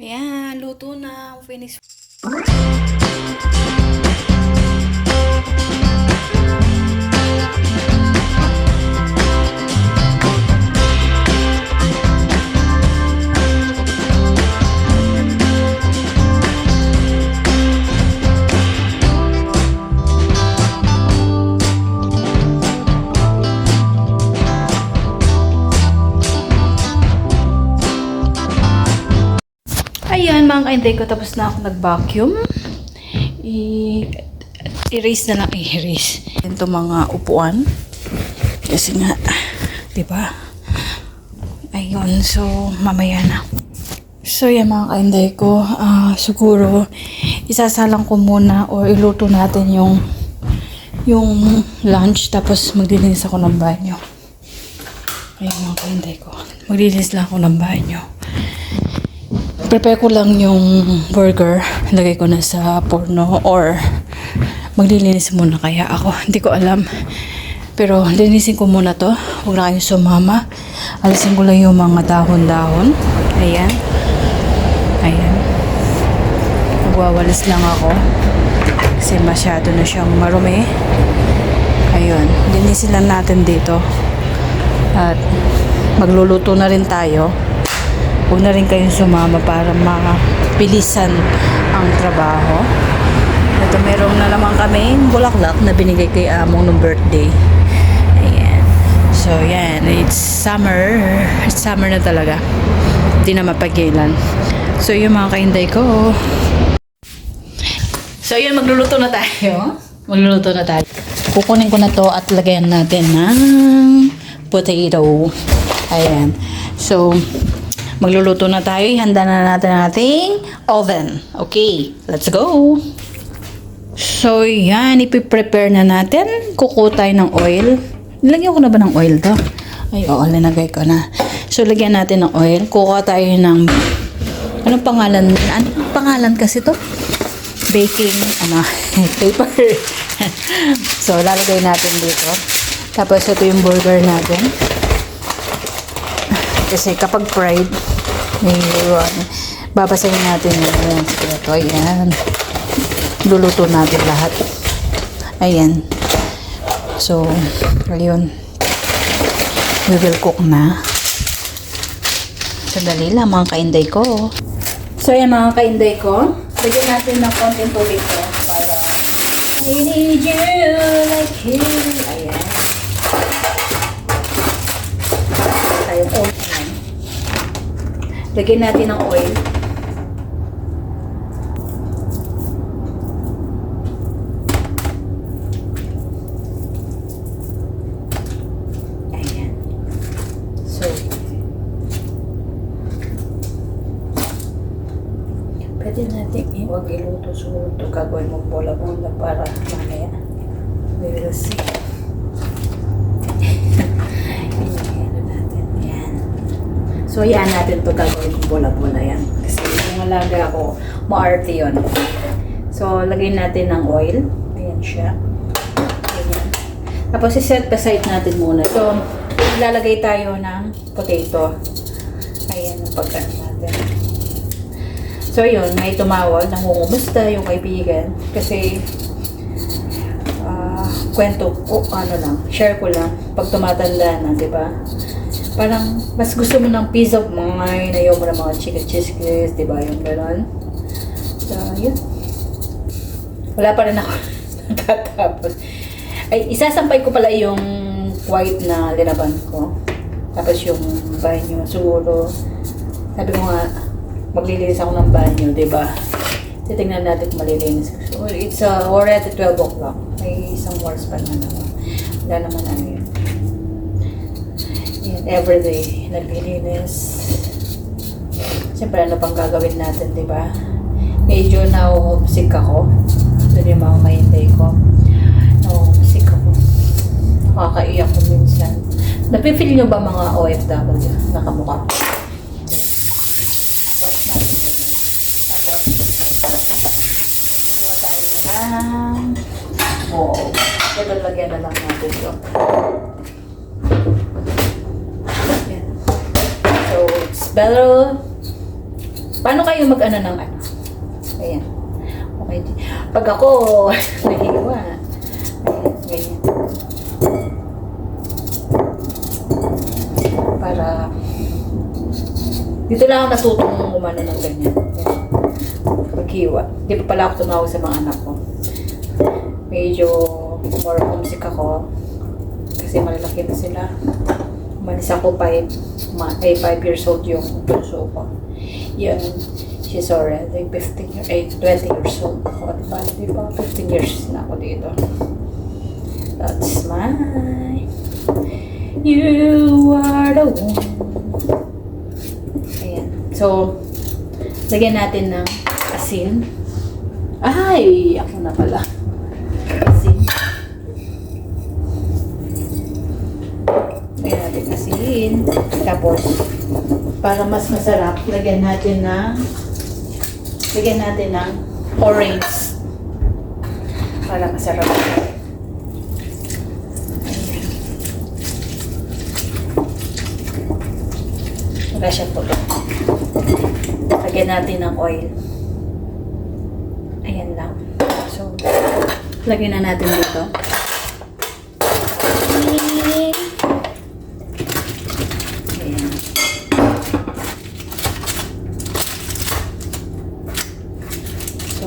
Ayan, luto na. Finish. Ayan, mga kainday ko. Tapos na ako nag-vacuum. I- erase na lang. I-erase. Ito mga upuan. Kasi nga, di ba? Ayun, so, mamaya na. So, yan mga kainday ko. ah siguro, isasalang ko muna or iluto natin yung yung lunch tapos maglilinis ako ng banyo. Ayun mga kainday ko. Maglilinis lang ako ng banyo. Prepare ko lang yung burger. Lagay ko na sa porno or maglilinis muna kaya ako. Hindi ko alam. Pero linisin ko muna to. Huwag na kayong sumama. Alisin ko lang yung mga dahon-dahon. Ayan. Ayan. Nagwawalis lang ako. Kasi masyado na siyang marumi. Ayun. Linisin lang natin dito. At magluluto na rin tayo. Huwag na rin kayong sumama para mapilisan ang trabaho. Ito meron na naman kami bulaklak na binigay kay Among nung birthday. Ayan. So, yan. It's summer. It's summer na talaga. Hindi na mapagilan. So, yung mga kainday ko. So, yun. Magluluto na tayo. Magluluto na tayo. Kukunin ko na to at lagayan natin ng potato. Ayan. So, Magluluto na tayo. Ihanda na natin ang ating oven. Okay, let's go! So, yan. Ipiprepare na natin. Kuko ng oil. Nilagyan ko na ba ng oil to? Ay, oo. Linagay ko na. So, lagyan natin ng oil. Kukuha tayo ng... Anong pangalan? Anong pangalan kasi to? Baking, ano, paper. so, lalagay natin dito. Tapos, ito yung burger natin. Kasi kapag fried, may ano, babasahin natin yung ito. Ayan. Luluto natin lahat. Ayan. So, ayun. We will cook na. Sandali lang mga kainday ko. So, ayan mga kainday ko. Lagyan natin ng konting tubig ko para I need you like you. Ayan. Tayo oil. Ayan. Lagyan natin ng oil. Ayan. So, pwede natin iwag iluto siguro ito. Gagawin mong bola-bola para mamaya. We will see. Ayan natin. Ayan. So, yan natin to gagawin kong bola-bola yan. Kasi yung alaga ko, maarte yun. So, lagay natin ng oil. Ayan siya. Ayan. Tapos, iset aside natin muna. So, lalagay tayo ng potato. Ayan ang pagkaan natin. So, yun, may tumawag, nangungumusta yung kaibigan. Kasi, ah, kwento ko, ano lang, share ko lang, pag tumatanda na, di ba? Parang, mas gusto mo ng peace of mind, ayaw mo ng mga chika chismis, di ba? Yung gano'n. So, yun. Wala pa rin ako natatapos. Ay, isasampay ko pala yung white na linaban ko. Tapos yung banyo, siguro, sabi ko nga, maglilinis ako ng banyo, di ba? Titingnan natin kung malilinis. So, it's uh, already 12 o'clock. May isang hours pa na naman. Wala naman ano yun. Everyday, naglilinis. Siyempre, ano pang gagawin natin, di ba? Medyo na-homesick ako. Ito yung mga mahinday ko. Na-homesick ako. Nakakaiyak ko minsan. Napifeel nyo ba mga OFW? Nakamukha. Watch natin. Tapos, kuha tayo ng bowl. Ito lagyan na lang natin ito. Better Paano kayo mag-ano ng ano? Ayan. Okay. Pag ako, nahiwa. Ganyan. Para, dito lang ako natutong umano ng ganyan. Ayan. Paghiwa. Di pa pala ako tumawag sa mga anak ko. Medyo more homesick ako. Kasi malalaki na sila. Umalis ako 5 ma- ay 5 years old yung bunso ko. Yun, she's already 15 years, eh, 20 years old ako. Diba? Diba? 15 years na ako dito. That's my... You are the one. Ayan. So, lagyan natin ng asin. Ay! Ako na pala. Asin. Lagyan natin asin. Tapos, para mas masarap, lagyan natin ng lagyan natin ng orange. Para masarap. Wala siya po. Lagyan natin ng oil. Ayan lang. So, lagyan na natin dito. Ayan.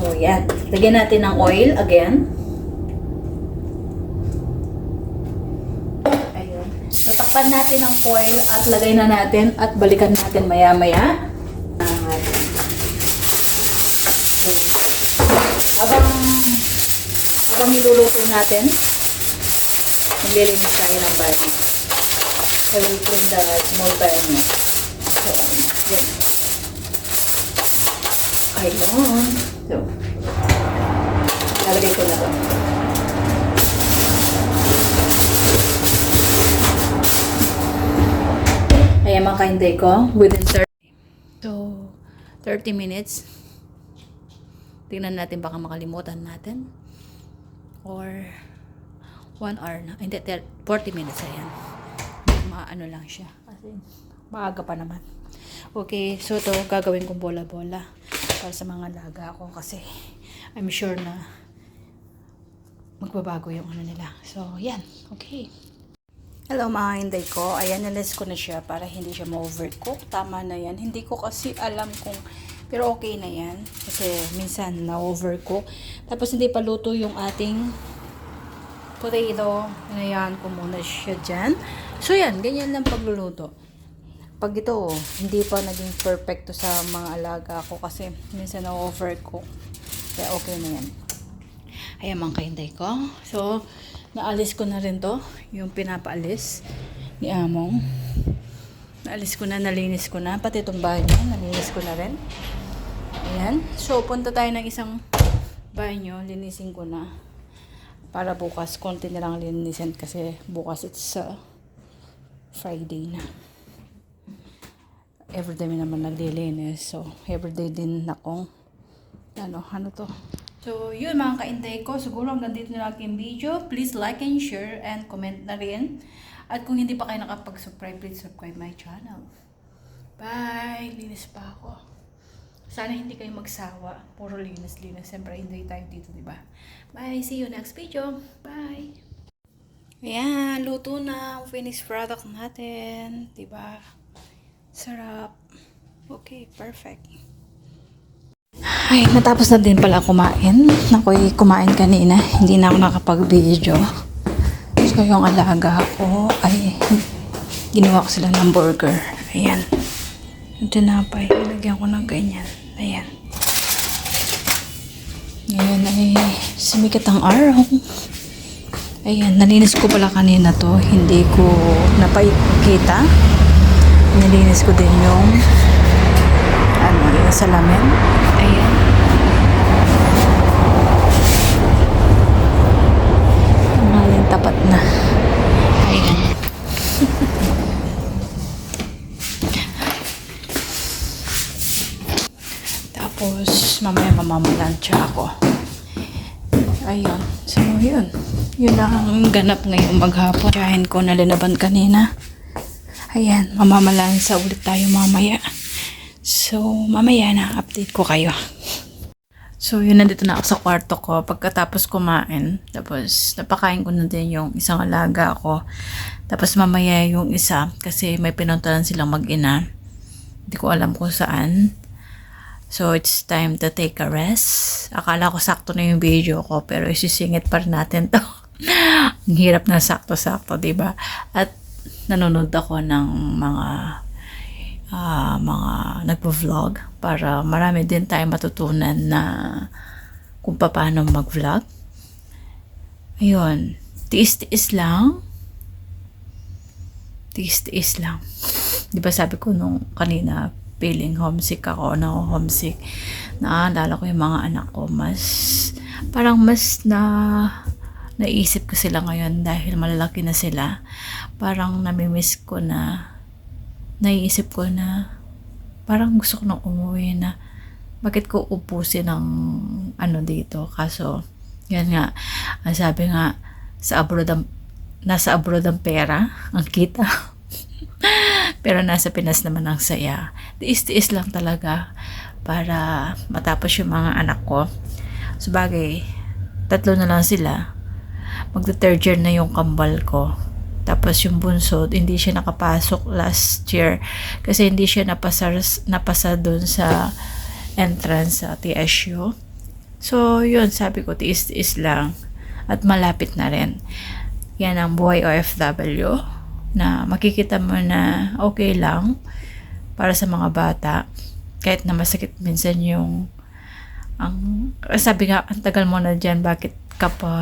So, yan. Lagyan natin ng oil again. Ayun. So, takpan natin ng foil at lagay na natin at balikan natin maya-maya. So, habang habang niluluto natin, naglilinis tayo ng bahay. So, we clean the small bahay. So, yan. Ayun. So, lalagay ko na to. Ayan mga kainday ko, within 30. So, 30 minutes. Tingnan natin baka makalimutan natin. Or 1 hour na. Hindi, 30 40 minutes. Ayan. Maano lang siya. Kasi maaga pa naman. Okay, so to gagawin kong bola-bola para sa mga laga ko kasi I'm sure na magbabago yung ano nila. So, yan. Okay. Hello mga hinday ko. Ayan, nalis ko na siya para hindi siya ma-overcook. Tama na yan. Hindi ko kasi alam kung... Pero okay na yan. Kasi minsan na-overcook. Tapos hindi pa luto yung ating potato. Inayaan ko muna siya dyan. So yan, ganyan lang pagluluto. Pag ito, hindi pa naging perfecto sa mga alaga ko kasi minsan na-overcook. Kaya okay na yan. Ayan mga kainday ko. So, naalis ko na rin to. Yung pinapaalis ni Among. Naalis ko na, nalinis ko na. Pati itong bahay niya, nalinis ko na rin. Ayan. So, punta tayo ng isang bahay niyo. Linisin ko na. Para bukas, konti na lang linisin kasi bukas it's uh, Friday na. Everyday mi naman naglilinis. So, everyday din akong ano, ano to? So, yun mga kaintay ko. Siguro hanggang dito na aking video. Please like and share and comment na rin. At kung hindi pa kayo nakapag-subscribe, please subscribe my channel. Bye! Linis pa ako. Sana hindi kayo magsawa. Puro linis-linis. Siyempre, hindi tayo dito, di ba? Bye! See you next video. Bye! Ayan, luto na ang finished product natin. Di ba? Sarap. Okay, perfect. Ay, natapos na din pala kumain. Ako'y kumain kanina. Hindi na ako nakapag-video. So, yung alaga ko ay ginawa ko sila ng burger. Ayan. Yung tinapay, nilagyan ko ng ganyan. Ayan. Ngayon ay sumikat ang araw. Ayan, nalinis ko pala kanina to. Hindi ko napakita. Nilinis ko din yung ano, yung salamin. Ayan. Tanghalin tapat na. Ayan. Tapos, mamaya mamamalansya ako. Ayun. So, yun. Yun ang ganap ngayong maghapon. Tsahin ko na linaban kanina. Ayan, mamamalansa ulit tayo mamaya. So, mamaya na, update ko kayo. So, yun, nandito na ako sa kwarto ko. Pagkatapos kumain, tapos napakain ko na din yung isang alaga ko. Tapos mamaya yung isa, kasi may pinuntahan silang mag-ina. Hindi ko alam kung saan. So, it's time to take a rest. Akala ko sakto na yung video ko, pero isisingit pa rin natin to. Ang hirap na sakto-sakto, ba? At nanonood ako ng mga ah, mga nagpo-vlog para marami din tayo matutunan na kung paano mag-vlog. Ayun. Tiis-tiis lang. Tiis-tiis lang. Di ba sabi ko nung kanina, feeling homesick ako, na homesick. Naalala ko yung mga anak ko, mas, parang mas na, naisip ko sila ngayon dahil malalaki na sila. Parang namimiss ko na, naiisip ko na, parang gusto ko nang umuwi na, bakit ko upusin ng ano dito? Kaso, yan nga, ang sabi nga, sa abroad ang, nasa abroad ang pera, ang kita. Pero nasa Pinas naman ang saya. Tiis-tiis lang talaga para matapos yung mga anak ko. Sabagay, tatlo na lang sila. Magta third year na yung kambal ko. Tapos yung bunso, hindi siya nakapasok last year kasi hindi siya napasa, napasa dun sa entrance sa TSU. So, yun, sabi ko, tiis-tiis lang. At malapit na rin. Yan ang buhay OFW na makikita mo na okay lang para sa mga bata. Kahit na masakit minsan yung ang sabi nga, ang tagal mo na dyan, bakit ka pa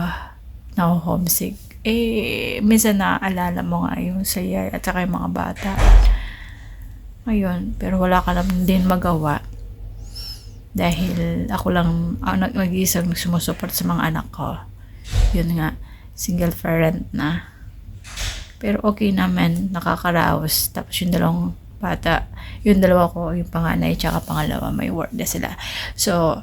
na homesick? Eh, minsan naaalala mo nga yung saya at saka yung mga bata. Ayun, pero wala ka lang din magawa dahil ako lang ang nag- nag-iisang sumusuport sa mga anak ko. Yun nga, single parent na. Pero okay naman, nakakaraos. Tapos yung dalawang bata, yung dalawa ko, yung panganay, tsaka pangalawa, may work na sila. So,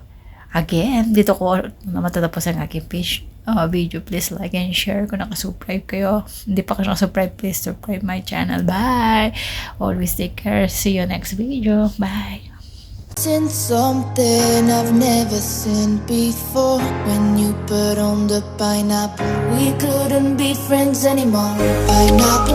again, dito ko matatapos ang aking page, uh, video. Please like and share kung nakasubscribe kayo. Hindi pa kayo nakasubscribe, please subscribe my channel. Bye! Always take care. See you next video. Bye! Seen something I've never seen before. When you put on the pineapple, we couldn't be friends anymore. Pineapple